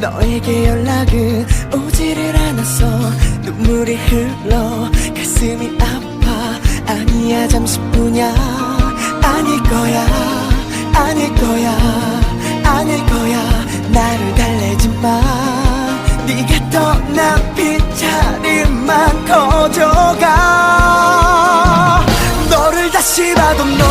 너에게 연락은 오지를 않았어. 눈물이 흘러 가슴이 아파. 아니야 잠시뿐이야. 아닐 거야 아닐 거야 아닐 거야. 나를 달래지 마. 네가 떠난 빈자리만 커져가. 너를 다시 봐도 너